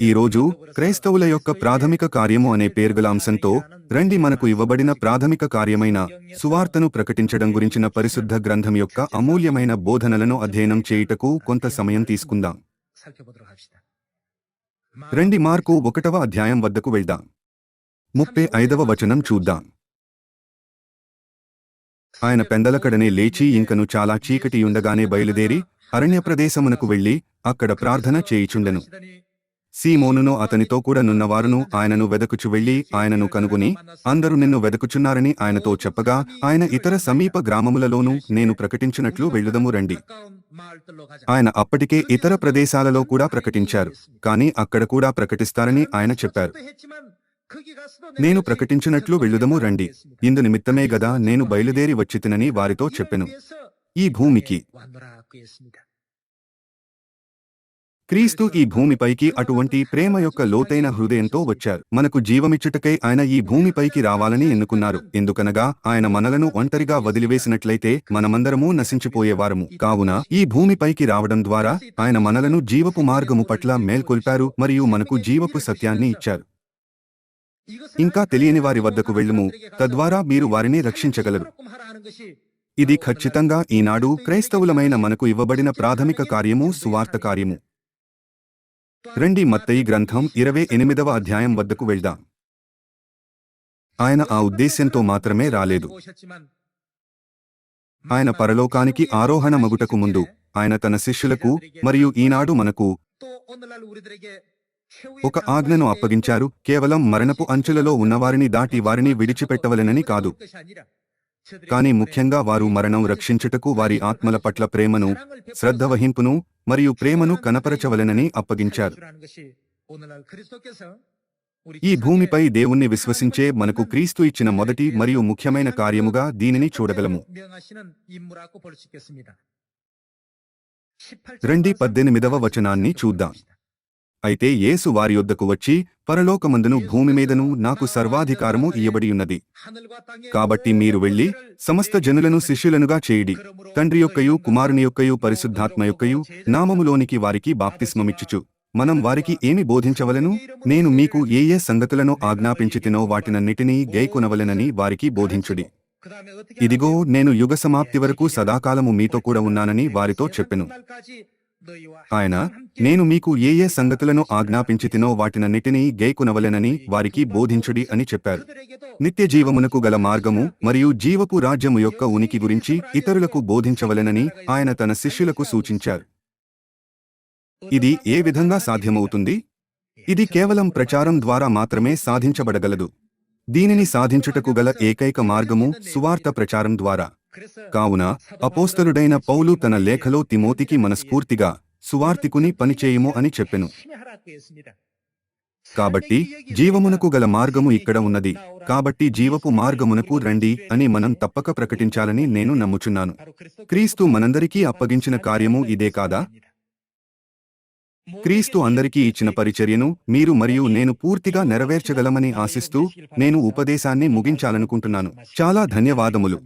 ఈరోజు క్రైస్తవుల యొక్క ప్రాథమిక కార్యము అనే పేర్గలాంశంతో రండి మనకు ఇవ్వబడిన ప్రాథమిక కార్యమైన సువార్తను ప్రకటించడం గురించిన పరిశుద్ధ గ్రంథం యొక్క అమూల్యమైన బోధనలను అధ్యయనం చేయుటకు కొంత సమయం తీసుకుందాం. రండి మార్కు ఒకటవ అధ్యాయం వద్దకు వెళ్దాం. ముప్పై ఐదవ వచనం చూద్దాం. ఆయన పెందలకడనే లేచి ఇంకను చాలా చీకటి ఉండగానే బయలుదేరి అరణ్య ప్రదేశమునకు వెళ్ళి అక్కడ ప్రార్థన చేయిచుండెను. సీమోనును అతనితో కూడా నున్నవారును ఆయనను వెదకుచు వెళ్ళి ఆయనను కనుగొని అందరూ నిన్ను వెదకుచున్నారని ఆయనతో చెప్పగా ఆయన ఇతర సమీప గ్రామములలోనూ నేను ప్రకటించినట్లు వెళ్ళుదము రండి. ఆయన అప్పటికే ఇతర ప్రదేశాలలో కూడా ప్రకటించారు. కానీ అక్కడ కూడా ప్రకటిస్తారని ఆయన చెప్పారు. నేను ప్రకటించినట్లు వెళ్ళుదము రండి. ఇందు నిమిత్తమే గదా నేను బయలుదేరి వచ్చితినని వారితో చెప్పెను. ఈ భూమికి క్రీస్తు ఈ భూమిపైకి అటువంటి ప్రేమ యొక్క లోతైన హృదయంతో వచ్చారు. మనకు జీవమిచ్చుటకై ఆయన ఈ భూమిపైకి రావాలని ఎన్నుకున్నారు. ఎందుకనగా ఆయన మనలను ఒంటరిగా వదిలివేసినట్లయితే మనమందరము నశించిపోయేవారము. కావున ఈ భూమిపైకి రావడం ద్వారా ఆయన మనలను జీవపు మార్గము పట్ల మేల్కొల్పారు మరియు మనకు జీవపు సత్యాన్ని ఇచ్చారు. ఇంకా తెలియని వారి వద్దకు వెళ్ళుము. తద్వారా మీరు వారిని రక్షించగలరు. ఇది ఖచ్చితంగా ఈనాడు క్రైస్తవులమైన మనకు ఇవ్వబడిన ప్రాథమిక కార్యము సువార్త కార్యము. రండి మత్తయి గ్రంథం ఇరవై ఎనిమిదవ అధ్యాయం వద్దకు వెళ్దాం. ఆయన ఆ ఉద్దేశ్యంతో మాత్రమే రాలేదు. ఆయన పరలోకానికి ఆరోహణ మగుటకు ముందు ఆయన తన శిష్యులకు మరియు ఈనాడు మనకు ఒక ఆజ్ఞను అప్పగించారు. కేవలం మరణపు అంచులలో ఉన్నవారిని దాటి వారిని విడిచిపెట్టవలెనని కాదు. కానీ ముఖ్యంగా వారు మరణం రక్షించుటకు వారి ఆత్మల పట్ల ప్రేమను శ్రద్ధ వహింపును మరియు ప్రేమను కనపరచవలెనని అప్పగించారు. ఈ భూమిపై దేవుణ్ణి విశ్వసించే మనకు క్రీస్తు ఇచ్చిన మొదటి మరియు ముఖ్యమైన కార్యముగా దీనిని చూడగలము. రెండి పద్దెనిమిదవ వచనాన్ని చూద్దాం. అయితే యేసు వారి యొద్దకు వచ్చి పరలోకమందును భూమి మీదను నాకు సర్వాధికారము ఇయ్యబడియున్నది కాబట్టి మీరు వెళ్ళి సమస్త జనులను శిష్యులనుగా చేయుడి. తండ్రి యొక్కయు కుమారుని యొక్కయు పరిశుద్ధాత్మ యొక్కయు నామములోనికి వారికి బాప్తిస్మమిచ్చుచు. మనం వారికి ఏమి బోధించవలను? నేను మీకు ఏ ఏ సంగతులను ఆజ్ఞాపించితినో వాటినన్నిటినీ గైకొనవలెనని వారికి బోధించుడి. ఇదిగో నేను యుగ సమాప్తి వరకు సదాకాలము మీతో కూడా ఉన్నానని వారితో చెప్పెను. ఆయన నేను మీకు ఏ ఏ సంగతులను ఆజ్ఞాపించితినో వాటినన్నిటినీ గైకొనవలెనని వారికి బోధించుడి అని చెప్పారు. నిత్య జీవమునకు గల మార్గము మరియు జీవపు రాజ్యము యొక్క ఉనికి గురించి ఇతరులకు బోధించవలెనని ఆయన తన శిష్యులకు సూచించారు. ఇది ఏ విధంగా సాధ్యమవుతుంది? ఇది కేవలం ప్రచారం ద్వారా మాత్రమే సాధించబడగలదు. దీనిని సాధించుటకు గల ఏకైక మార్గము సువార్త ప్రచారం ద్వారా. కావున అపోస్తలుడైన పౌలు తన లేఖలో తిమోతికి మనస్ఫూర్తిగా సువార్తికుని పనిచేయుము అని చెప్పెను. కాబట్టి జీవమునకు గల మార్గము ఇక్కడ ఉన్నది. కాబట్టి జీవపు మార్గమునకు రండి అని మనం తప్పక ప్రకటించాలని నేను నమ్ముచున్నాను. క్రీస్తు మనందరికీ అప్పగించిన కార్యము ఇదే కాదా? క్రీస్తు అందరికీ ఇచ్చిన పరిచర్యను మీరు మరియు నేను పూర్తిగా నెరవేర్చగలమని ఆశిస్తూ నేను ఉపదేశాన్ని ముగించాలనుకుంటున్నాను. చాలా ధన్యవాదములు.